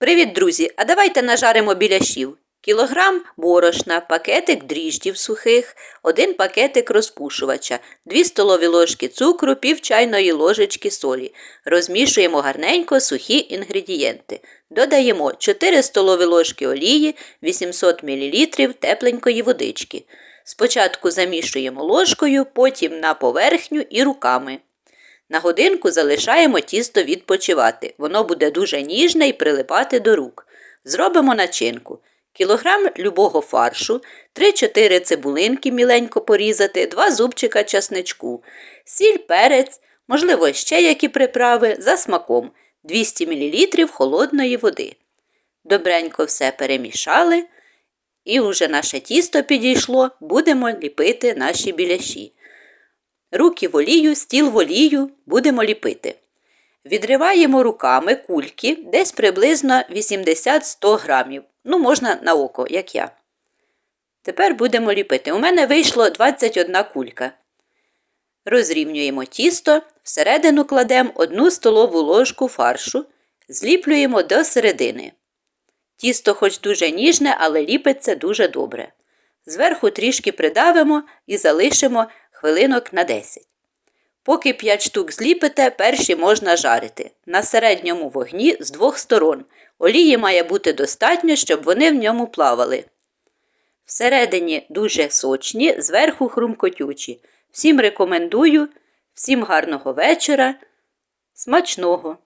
Привіт, друзі! А давайте нажаримо біляшів. Кілограм борошна, пакетик дріждів сухих, один пакетик розпушувача, 2 столові ложки цукру, пів чайної ложечки солі. Розмішуємо гарненько сухі інгредієнти. Додаємо 4 столові ложки олії, 800 мл тепленької водички. Спочатку замішуємо ложкою, потім на поверхню і руками. На годинку залишаємо тісто відпочивати. Воно буде дуже ніжне і прилипати до рук. Зробимо начинку. Кілограм любого фаршу, 3-4 цибулинки міленько порізати, 2 зубчика часничку, сіль, перець, можливо, ще які приправи за смаком, 200 мл холодної води. Добренько все перемішали. І вже наше тісто підійшло, будемо ліпити наші біляші. Руки в олію, стіл в олію будемо ліпити. Відриваємо руками кульки десь приблизно 80-100 грамів. Ну, можна на око, як я. Тепер будемо ліпити. У мене вийшло 21 кулька. Розрівнюємо тісто, всередину кладемо 1 столову ложку фаршу, зліплюємо до середини. Тісто хоч дуже ніжне, але ліпиться дуже добре. Зверху трішки придавимо і залишимо хвилинок на 10. Поки 5 штук зліпите, перші можна жарити. На середньому вогні з двох сторон. Олії має бути достатньо, щоб вони в ньому плавали. Всередині дуже сочні, зверху хрумкотючі. Всім рекомендую, всім гарного вечора, смачного!